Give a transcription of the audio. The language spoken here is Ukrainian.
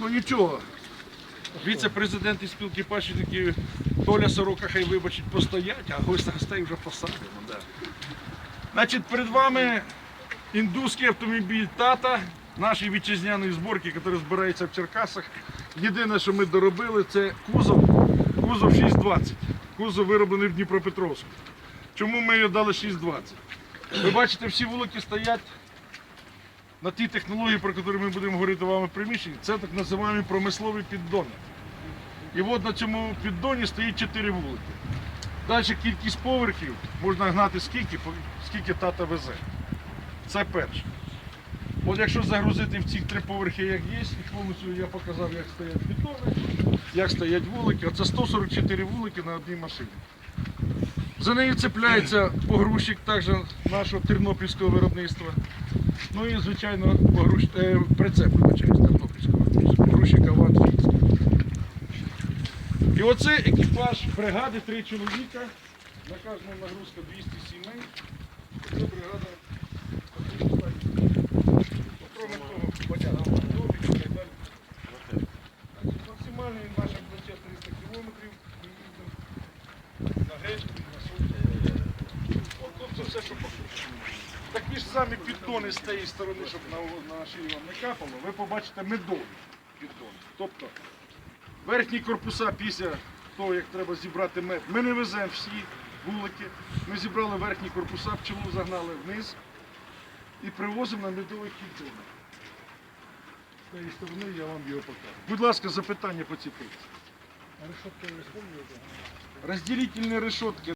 Ну нічого. Віце-президент із спілки пасічників Толя Сорока хай вибачить постоять, а гостей вже посадимо. Да. Значить, перед вами індуський автомобіль Тата нашої вітчизняної зборки, яка збирається в Черкасах. Єдине, що ми доробили, це кузов, кузов 620. Кузов вироблений в Дніпропетровську. Чому ми його дали 620? Ви бачите, всі вулики стоять на ті технології, про які ми будемо говорити вами в приміщенні. Це так називаємо промислові піддони. І от на цьому піддоні стоїть 4 вулики. Далі кількість поверхів можна гнати скільки, скільки тата везе. Це перше. От якщо загрузити в ці три поверхи, як є, і повністю я показав, як стоять піддони, як стоять вулики. Оце 144 вулики на одній машині. За нею цепляється погрузчик також нашого тернопільського виробництва. Ну і, звичайно, погруз... е, прицеп, вибачаюсь, тернопільського виробництва. Погрузчик Аван Фінський. І оце екіпаж бригади, три чоловіка. На кожному нагрузка 200 сімей. Це бригада. Окрім того, понятно, домик і так далі. Максимальний наша плече 300 кілометрів. Ми їздимо на гречку, на тут це все, що покручено. Такі ж самі піддони з тієї сторони, щоб на, на шию вам не капало, ви побачите медові піддони. Тобто верхні корпуса після того, як треба зібрати мед, ми не веземо всі вулики. Ми зібрали верхні корпуса, пчелу загнали вниз і привозимо на медовий піддони. З цієї сторони я вам його покажу. Будь ласка, запитання по цій птиці. Розділительні решетки